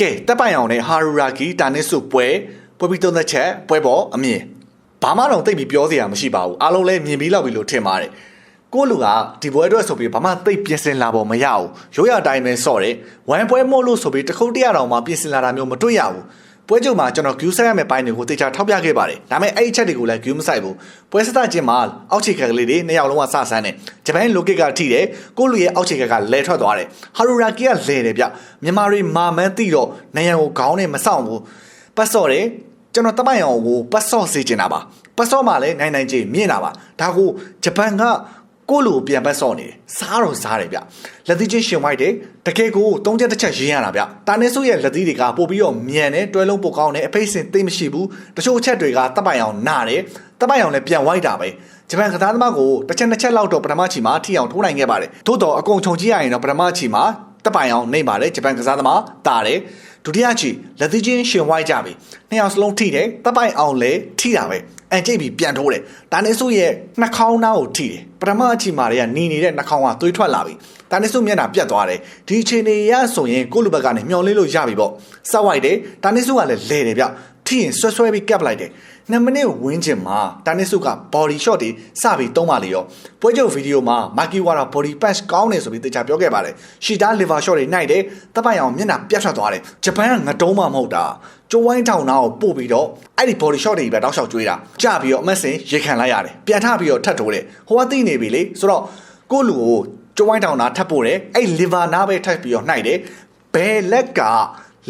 ကဲတပ်ပိုင်အောင်နဲ့ဟာရူရာဂီတာနစ်စုပွဲပွဲပြီးသုံးသက်ချက်ပွဲပေါ်အမြင်ဘာမှတော့သိပ်ပြီးပြောစရာမရှိပါဘူးအားလုံးလည်းမြင်ပြီးလောက်ပြီလို့ထင်ပါတယ်ကိုလူကဒီပွဲအတွက်ဆိုပြီးဘာမှသိပ်ပြင်ဆင်လာပေါ်မရဘူးရိုးရအတိုင်းပဲစော့တယ်ဝမ်ပွဲမို့လို့ဆိုပြီးတခုတ်တရတောင်မှပြင်ဆင်လာတာမျိုးမတွေ့ရဘူး ပွဲကြုံမှာကျွန်တော် queue ဆက်ရမယ့်ပိုင်းတွေကိုတေချာထောက်ပြခဲ့ပါတယ်ဒါပေမဲ့အဲ့ဒီချက်တွေကိုလည်း queue မဆိုင်ဘူးပွဲစတချင်းမှာအောက်ခြေခက်ကလေးတွေနှစ်ယောက်လုံးကစဆန်းတယ်ဂျပန်လိုကစ်ကထိတယ်ကိုလူရဲ့အောက်ခြေခက်ကလဲထွက်သွားတယ်ဟာရူရာကီကလဲတယ်ဗျမြန်မာတွေမာမန်းတိတော့နေရန်ကိုခေါင်းနဲ့မဆောင်ဘူးပတ်စော့တယ်ကျွန်တော်တမိုင်အောင်ကိုပတ်စော့စေချင်တာပါပတ်စော့မှလည်းနိုင်နိုင်ချင်းမြင်တာပါဒါကိုဂျပန်က ကိုလူပြန်ပတ်စော့နေတယ်စားတော့စားတယ်ဗျလက်သီးချင်းရှင်ဝိုက်တယ်တကယ်ကိုသုံးချက်တစ်ချက်ရင်းရတာဗျတာနေဆုရဲ့လက်သီးတွေကပို့ပြီးတော့မြန်တယ်တွဲလုံးပိုကောင်းတယ်အဖိတ်စင်သိမ့်မရှိဘူးတချို့အချက်တွေကတပ်ပိုင်အောင်နာတယ်တပ်ပိုင်အောင်လည်းပြန်ဝိုက်တာပဲဂျပန်ကစားသမားကိုတစ်ချက်နှစ်ချက်လောက်တော့ပထမချီမှာထိအောင်ထိုးနိုင်ခဲ့ပါတယ်သို့တော့အကုန်ခြုံကြည့်ရရင်တော့ပထမချီမှာတပ်ပိုင်အောင်နေပါတယ်ဂျပန်ကစားသမားတာတယ် ဒုတိယချီလက်သီးချင်းရှင်ဝိုက်ကြပြီနှစ်ယောက်စလုံးထိတယ်တပ်ပိုင်အောင်လည်းထိတာပဲအန်ကျိတ်ပြီးပြန်ထိုးတယ်ဒါနေဆုရဲ့နှာခေါင်းသားကိုထိတယ်ပထမအချီမာတွေကနီနေတဲ့နှာခေါင်းကသွေးထွက်လာပြီဒါနေဆုမျက်နှာပြတ်သွားတယ်ဒီအချိန်နေရဆိုရင်ကိုလူဘက်ကနေမျောလေးလို့ရပြီပေါ့စောက်ဝိုက်တယ်ဒါနေဆုကလည်းလဲတယ်ဗျ ထိရင်ဆွဲဆွဲပြီးကပ်ပလိုက်တယ်2မိနစ်ဝင်းချင်မှာဒါနေဆုက body shot တွေစပြီးသုံးပါလေရောပွဲချုပ်ဗီဒီယိုမှာ Maki Wara body punch ကောင်းတယ်ဆိုပြီးတေချာပြောခဲ့ပါတယ်ရှီတာ liver shot တွေနိုင်တယ်တပ်ပိုင်အောင်မျက်နှာပြတ်ထွက်သွားတယ်ဂျပန်ကငတုံးမှမဟုတ်တာကျိုးဝိုင်းထောင်သားကိုပို့ပြီးတော့အဲ့ဒီ body shot တွေပဲတောက်လျှောက်ကျွေးတာကြပြီးတော့အမတ်စင်ရေခံလိုက်ရတယ်ပြန်ထပြီးတော့ထပ်ထိုးတယ်ဟိုကသိနေပြီလေဆိုတော့ကိုလူကိုကျိုးဝိုင်းထောင်သားထပ်ပို့တယ်အဲ့ liver နားပဲထပ်ပြီးတော့နှိုက်တယ်ဘယ်လက်က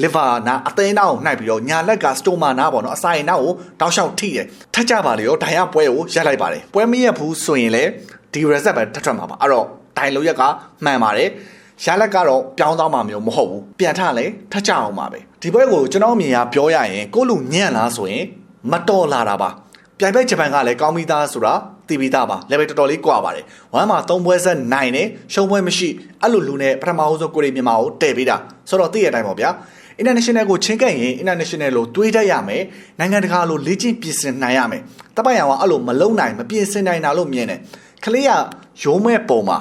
liver နာအသိန်းနာကိုနှိုက်ပြီးတော့ညာလက်က stoma နာပေါ့နော်အစာရင်နာကိုတောက်လျှောက်ထိတယ်ထက်ကြပါလေရောဒိုင်ရပွဲကိုရက်လိုက်ပါတယ်ပွဲမရက်ဘူးဆိုရင်လေဒီ reset ပဲထပ်ထွက်မှာပါအဲ့တော့ဒိုင်လိုရက်ကမှန်ပါတယ်ရလက်ကတော့ပြောင်းသွားမှာမျိုးမဟုတ်ဘူးပြန်ထလဲထက်ကြအောင်ပါပဲဒီပွဲကိုကျွန်တော်အမြင်ကပြောရရင်ကိုလူညံ့လားဆိုရင်မတော်လာတာပါပြိုင်ပွဲဂျပန်ကလည်းကောင်းပြီးသားဆိုတာတည်ပြီးသားပါ level တော်တော်လေးကွာပါတယ်ဝမ်းမှာ၃ပွဲဆက်နိုင်တယ်ရှုံးပွဲမရှိအဲ့လိုလူနဲ့ပထမဆုံးကိုရီမြန်မာကိုတည်ပေးတာဆိုတော့သိရတဲ့အတိုင်းပေါ့ဗျာ international ကိုချင်းကပ်ရင် international လို့တွေးတတ်ရမယ်နိုင်ငံတကာလို့လေ့ကျင့်ပြင်ဆင်နိုင်ရမယ်တပတ်ရံကအဲ့လိုမလုံနိုင်မပြင်ဆင်နိုင်တာလို့မြင်တယ်ကလေးကရုံးမဲ့ပုံမှာ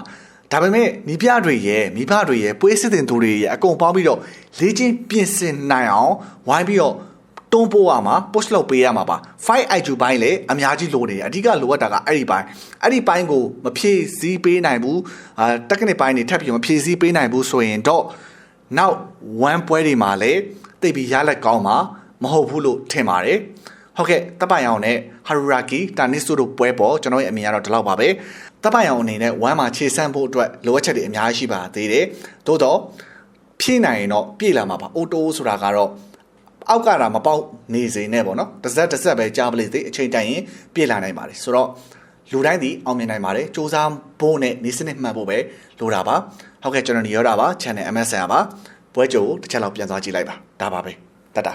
ဒါပေမဲ့မိဖတွေရဲ့မိဖတွေရဲ့ပွေးစစ်တင်သူတွေရဲ့အကုန်ပေါင်းပြီးတော့လေ့ကျင့်ပြင်ဆင်နိုင်အောင်ဝိုင်းပြီးတော့တွန်းပို့ရမှာ push လုပ်ပေးရမှာပါ5 IQ ဘိုင်းလည်းအများကြီးလိုနေတယ်အဓိကလိုအပ်တာကအဲ့ဒီဘိုင်းအဲ့ဒီဘိုင်းကိုမဖြည့်ဆည်းပေးနိုင်ဘူးအာ technical ဘိုင်းတွေထပ်ပြီးမဖြည့်ဆည်းပေးနိုင်ဘူးဆိုရင်တော့ နောက် one ပွဲတွေမှာလည်းတိတ်ပြီးရလက်ကောင်းမှာမဟုတ်ဘူးလို့ထင်ပါတယ်ဟုတ်ကဲ့တပ်ပိုင်အောင်နဲ့ဟာရူရာကီတာနစ်ဆိုတို့ပွဲပေါ်ကျွန်တော်ရဲ့အမြင်ကတော့ဒီလောက်ပါပဲတပ်ပိုင်အောင်အနေနဲ့ဝမ်းမှာခြေဆန့်ဖို့အတွက်လိုအပ်ချက်တွေအများကြီးရှိပါသေးတယ်သို့တော့ဖြည့်နိုင်ရင်တော့ပြေးလာမှာပါအိုတိုဆိုတာကတော့အောက်ကတာမပေါက်နေစေနဲ့ပေါ့နော်တစ်စက်တစ်စက်ပဲကြားပလိသေးအချိန်တိုင်ရင်ပြေးလာနိုင်ပါတယ်ဆိုတော့လူတိုင်းဒီအောင်မြင်နိုင်ပါတယ်စူးစမ်းဖို့နဲ့နေစနစ်မှန်ဖို့ပဲလိုတာပါ ဟုတ်ကဲ့ကျွန်တော်ညီရောတာပါ channel MSN ပါပွဲကြိုတစ်ချက်လောက်ပြန်သွားကြည့်လိုက်ပါဒါပါပဲတတ်တာ